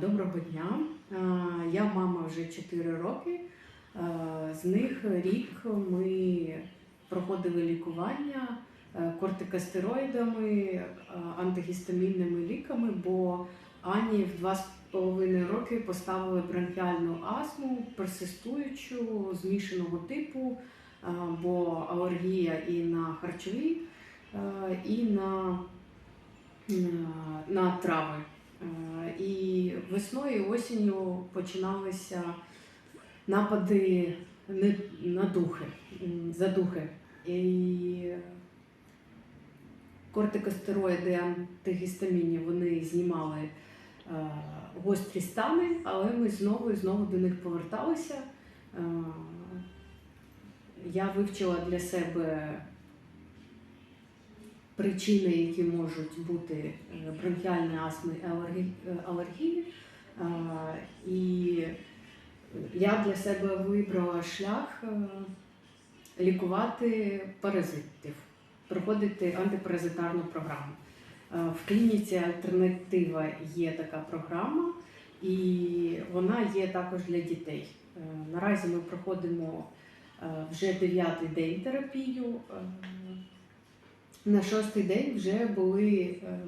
Доброго дня. Я мама вже 4 роки. З них рік ми проходили лікування е, кортикостероїдами, е, антигістамінними ліками, бо Ані в 2,5 роки поставили бронхіальну астму, персистуючу, змішаного типу, бо алергія і на харчові, е, і на, на трави. І весною і осінню починалися напади на духи, м, задухи. І кортикостероїди, антигістамінні вони знімали е, гострі стани, але ми знову і знову до них поверталися. Е, Я вивчила для себе причини, які можуть бути е, бронхіальної астми і е, алергії. І я для себе вибрала шлях е, лікувати паразитів, проходити антипаразитарну програму. В клініці альтернатива є така програма, і вона є також для дітей. Наразі ми проходимо вже дев'ятий день терапію. На шостий день вже були е,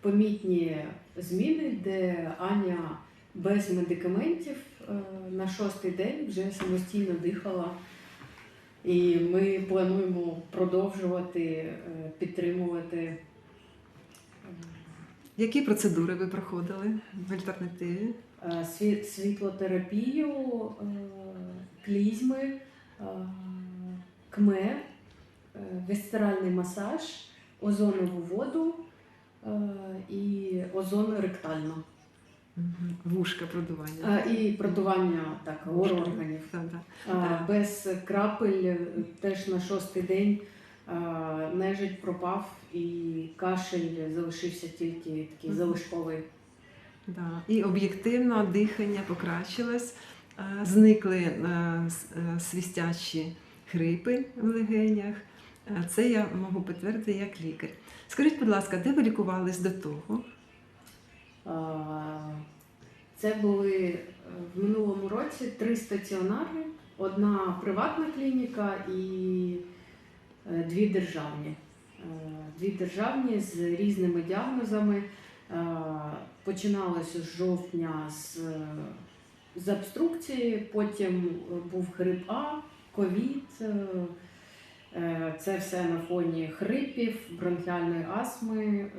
помітні зміни, де Аня без медикаментів е, на шостий день вже самостійно дихала. І ми плануємо продовжувати е, підтримувати. Які процедури ви проходили в альтернативі? світлотерапію, клізми, кме, е, висцеральний масаж, озонову воду е, і озон ректально. Вушка продування. Е, І продування так, Вушка. органів. Так, так. А, Без крапель теж на шостий день а, нежить пропав і кашель залишився тільки такий залишковий. Да. І об'єктивно дихання покращилось, зникли с- е, хрипи в легенях. Е, Це я можу підтвердити як лікар. Скажіть, будь ласка, де ви лікувались до того? Це були е, в минулому році три стаціонари, одна приватна клініка і е, дві державні. Дві державні з різними діагнозами. Починалося з жовтня з, з обструкції, потім був хрип А, ковід. Е, Це все на фоні хрипів, бронхіальної астми, е,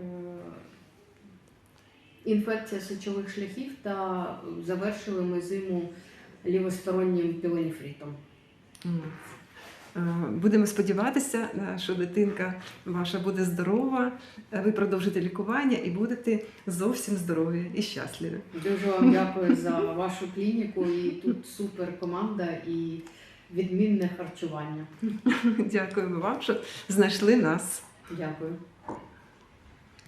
інфекція сечових шляхів та завершили ми зиму лівостороннім пілонефритом. М. Е, Будемо сподіватися, що дитинка ваша буде здорова, ви продовжите лікування і будете зовсім здорові і щасливі. Дуже вам дякую за вашу клініку. І тут супер команда і відмінне харчування. Дякуємо вам, що знайшли нас. Дякую.